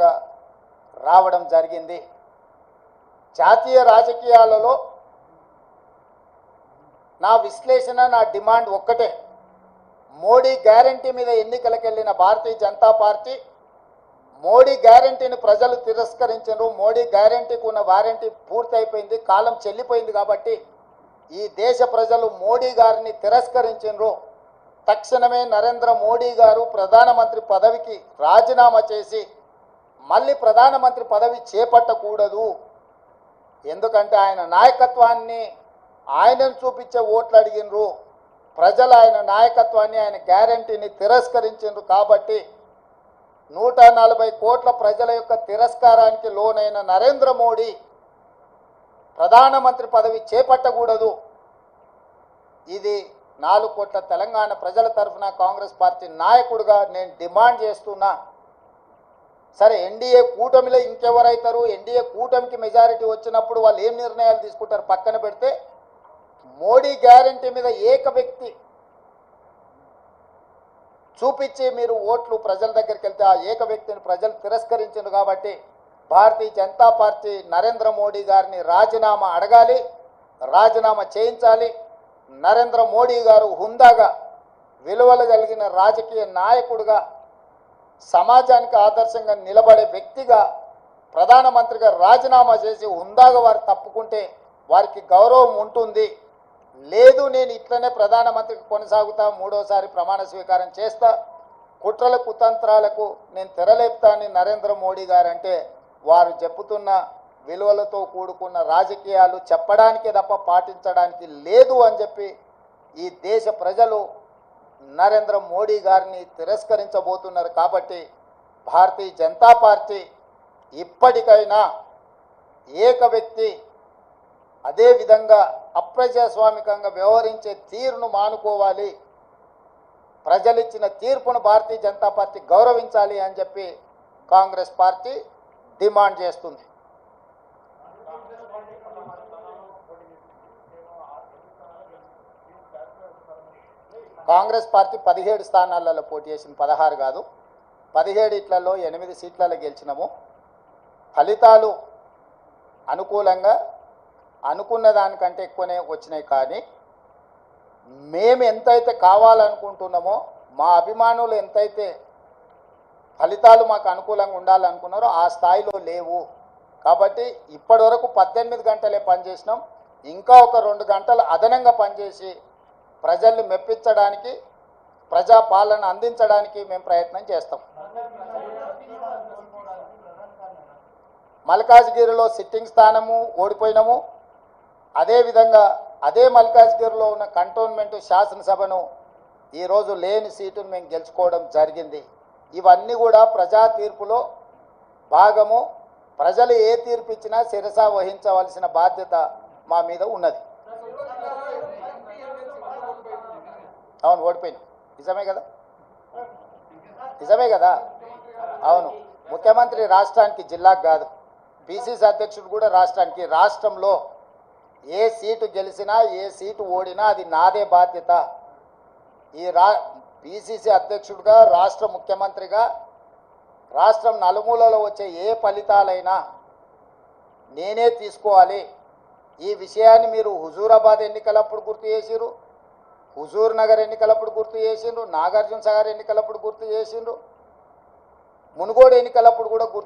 మూలంగా రావడం జరిగింది. జాతీయ రాజకీయాలలో నా విశ్లేషణ నా డిమాండ్ ఒక్కటే. మోడీ గ్యారంటీ మీద ఎన్నికలకు వెళ్ళిన భారతీయ జనతా పార్టీ మోడీ గ్యారంటీని ప్రజలు తిరస్కరించరు. మోడీ గ్యారంటీకి ఉన్న వారంటీ పూర్తయిపోయింది కాలం చెల్లిపోయింది కాబట్టి ఈ దేశ ప్రజలు మోడీ గారిని తిరస్కరించరు. తక్షణమే నరేంద్ర మోడీ గారు ప్రధానమంత్రి పదవికి రాజీనామా చేసి మళ్ళీ ప్రధానమంత్రి పదవి చేపట్టకూడదు. ఎందుకంటే ఆయన నాయకత్వాన్ని ఆయనను చూపించే ఓట్లు అడిగినరు. ప్రజలు ఆయన నాయకత్వాన్ని ఆయన గ్యారంటీని తిరస్కరించారు కాబట్టి నూట నలభై కోట్ల ప్రజల యొక్క తిరస్కారానికి లోనైన నరేంద్ర మోడీ ప్రధానమంత్రి పదవి చేపట్టకూడదు. ఇది నాలుగు కోట్ల తెలంగాణ ప్రజల తరఫున కాంగ్రెస్ పార్టీ నాయకుడిగా నేను డిమాండ్ చేస్తున్నా. సరే ఎన్డీఏ కూటమిలో ఇంకెవరైతారు? ఎన్డీఏ కూటమికి మెజారిటీ వచ్చినప్పుడు వాళ్ళు ఏం నిర్ణయాలు తీసుకుంటారు? పక్కన పెడితే మోడీ గ్యారంటీ మీద ఏక వ్యక్తి చూపించి మీరు ఓట్లు ప్రజల దగ్గరికి వెళ్తే ఆ ఏక వ్యక్తిని ప్రజలు తిరస్కరించారు కాబట్టి భారతీయ జనతా పార్టీ నరేంద్ర మోడీ గారిని రాజీనామా అడగాలి రాజీనామా చేయించాలి. నరేంద్ర మోడీ గారు హుందాగా విలువలు కలిగిన రాజకీయ నాయకుడిగా సమాజానికి ఆదర్శంగా నిలబడే వ్యక్తిగా ప్రధానమంత్రిగా రాజీనామా చేసి ఉందాగా వారు తప్పుకుంటే వారికి గౌరవం ఉంటుంది. లేదు నేను ఇట్లనే ప్రధానమంత్రికి కొనసాగుతా మూడోసారి ప్రమాణ స్వీకారం చేస్తా కుట్రల కుతంత్రాలకు నేను తెరలేపుతాను నరేంద్ర మోడీ గారు అంటే వారు చెప్పుతున్న విలువలతో కూడుకున్న రాజకీయాలు చెప్పడానికే తప్ప పాటించడానికి లేదు అని చెప్పి ఈ దేశ ప్రజలు నరేంద్ర మోడీ గారిని తిరస్కరించబోతున్నారు కాబట్టి భారతీయ జనతా పార్టీ ఇప్పటికైనా ఏక వ్యక్తి అదేవిధంగా అప్రజాస్వామికంగా వ్యవహరించే తీరును మానుకోవాలి. ప్రజలిచ్చిన తీర్పును భారతీయ జనతా పార్టీ గౌరవించాలి అని చెప్పి కాంగ్రెస్ పార్టీ డిమాండ్ చేస్తుంది. కాంగ్రెస్ పార్టీ పదిహేడు స్థానాలలో పోటీ చేసిన పదహారు కాదు. పదిహేడు ఇట్లలో ఎనిమిది సీట్లలో గెలిచినాము. ఫలితాలు అనుకూలంగా అనుకున్న దానికంటే ఎక్కువనే వచ్చినాయి కానీ మేము ఎంతైతే కావాలనుకుంటున్నామో మా అభిమానులు ఎంతైతే ఫలితాలు మాకు అనుకూలంగా ఉండాలనుకున్నారో ఆ స్థాయిలో లేవు. కాబట్టి ఇప్పటి వరకు పద్దెనిమిది గంటలే పనిచేసినాం. ఇంకా ఒక రెండు గంటలు అదనంగా పనిచేసి ప్రజల్ని మెప్పించడానికి ప్రజా పాలన అందించడానికి మేము ప్రయత్నం చేస్తాం. మల్కాజ్గిరిలో సిట్టింగ్ స్థానము ఓడిపోయినాము. అదేవిధంగా అదే మల్కాజ్గిరిలో ఉన్న కంటోన్మెంట్ శాసనసభను ఈరోజు లేని సీటును మేము గెలుచుకోవడం జరిగింది. ఇవన్నీ కూడా ప్రజా తీర్పులో భాగము. ప్రజలు ఏ తీర్పు ఇచ్చినా శిరస వహించవలసిన బాధ్యత మా మీద ఉన్నది. అవును ఓడిపోయింది నిజమే కదా? నిజమే కదా? అవును. ముఖ్యమంత్రి రాష్ట్రానికి జిల్లాకు కాదు. పిసిసి అధ్యక్షుడు కూడా రాష్ట్రానికి రాష్ట్రంలో ఏ సీటు గెలిచినా ఏ సీటు ఓడినా అది నాదే బాధ్యత. ఈ రా పిసిసి అధ్యక్షుడిగా రాష్ట్ర ముఖ్యమంత్రిగా రాష్ట్రం నలుమూలలో వచ్చే ఏ ఫలితాలైనా నేనే తీసుకోవాలి. ఈ విషయాన్ని మీరు హుజూరాబాద్ ఎన్నికలప్పుడు గుర్తు చేసిరు హుజూర్ నగర్ ఎన్నికలప్పుడు గుర్తు చేసిండ్రు నాగార్జున సాగర్ ఎన్నికలప్పుడు గుర్తు చేసిండ్రు మునుగోడు ఎన్నికలప్పుడు కూడా గుర్తు